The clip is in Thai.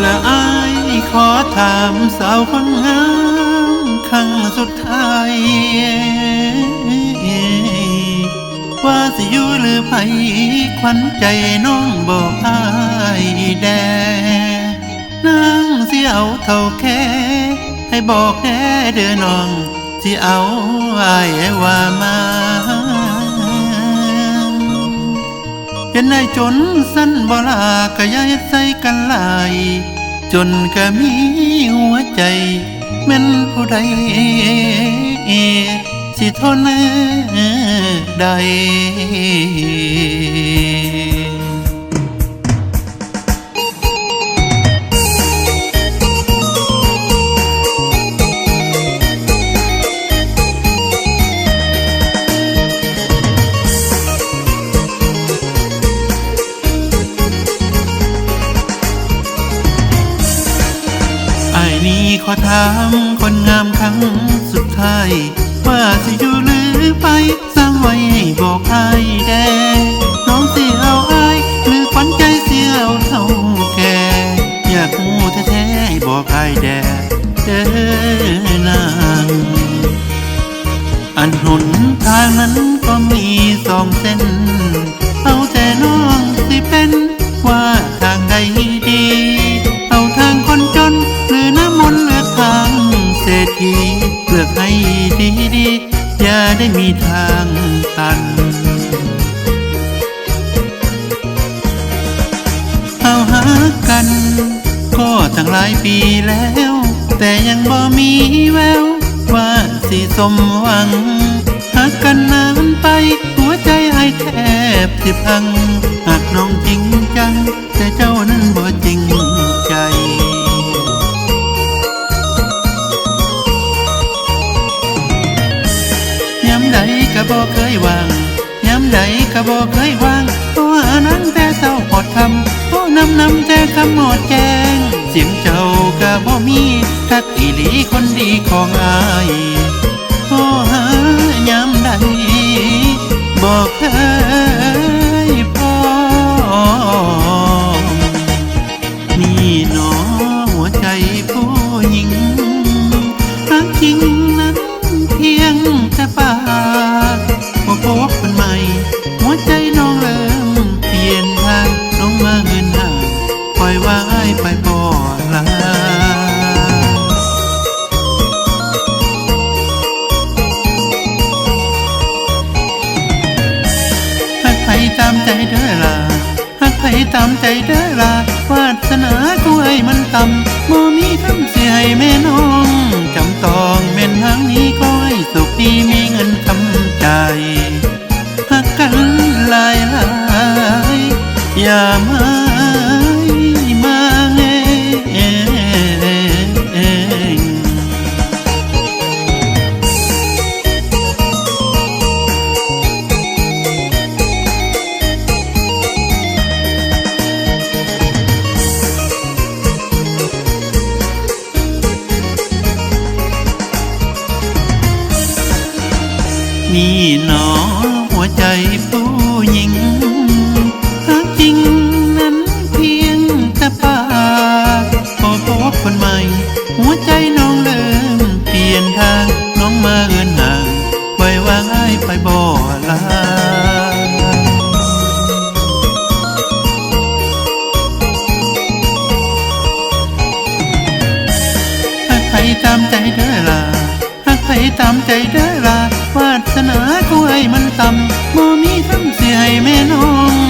และอายขอถามสาวคนงามครั้งสุดท้าย ว่าสิอยู่หรือไปขวัญใจน้องบอกอายแดนางสิเอาเท่าแค่ให้บอกแน่เด้อน้องสิเอาอายว่ามาเป็นนายจนสั้นบ่ลากะยายใส่กันหลาย จนก็มีหัวใจแม่นผู้ใดสิทนได้ นี้ขอถามคนงามครั้งสุดท้าย ว่าสิอยู่หรือไปสร้างไว้ให้บอกอายแดน้องสิเอาอายหรือขวัญใจเสียเอาเท่าแก่อยากหูแท้ๆให้บอกอายแดเด้อนางอันหนทางนั้นก็มีสองเส้น เอาแต่น้องสิเป็นว่าทางใดดี มีทางตัน เอาหากัน ก็ตั้งหลายปีแล้ว แต่ยังบ่มีแวว ว่าสิสมหวัง หากกันนานไป หัวใจไอ้แทบสิพังหากน้อง ก็บ่เคยวางย้ำใดก็บ่เคยวางเพราะว่านั้นแต่เศร้าหอดคำเพราะนำนำแต่คำหมดแจงเสียงเจ้าก็บ่มีทักอีหลีคนดีของอายโอ้หาย้ำใดบ่เคยพอนี่หนอหัวใจผู้หญิงรักจริงนั้นเพียงแต่ปาก ไผตามใจเด้อล่ะหักไผตามใจเด้อล่ะวาสนากูไอ้มันต่ำบ่มีคำเสียให้แม่น้องจำตองแม่นทางนี้ก็ นี่หนอหัวใจผู้หญิงหากจริงนั้นเพียงแต่ปากพอพบคนใหม่ หัวใจน้องเริ่มเปลี่ยนทางน้องมาเอินห่างไว้วางอ้ไปบ่ลาหักไผตามใจเด้อล่ะหักไผตามใจเด้อล่ะวาสนากูให้มันต่ำบ่มีทำเสียให้แม่น้อ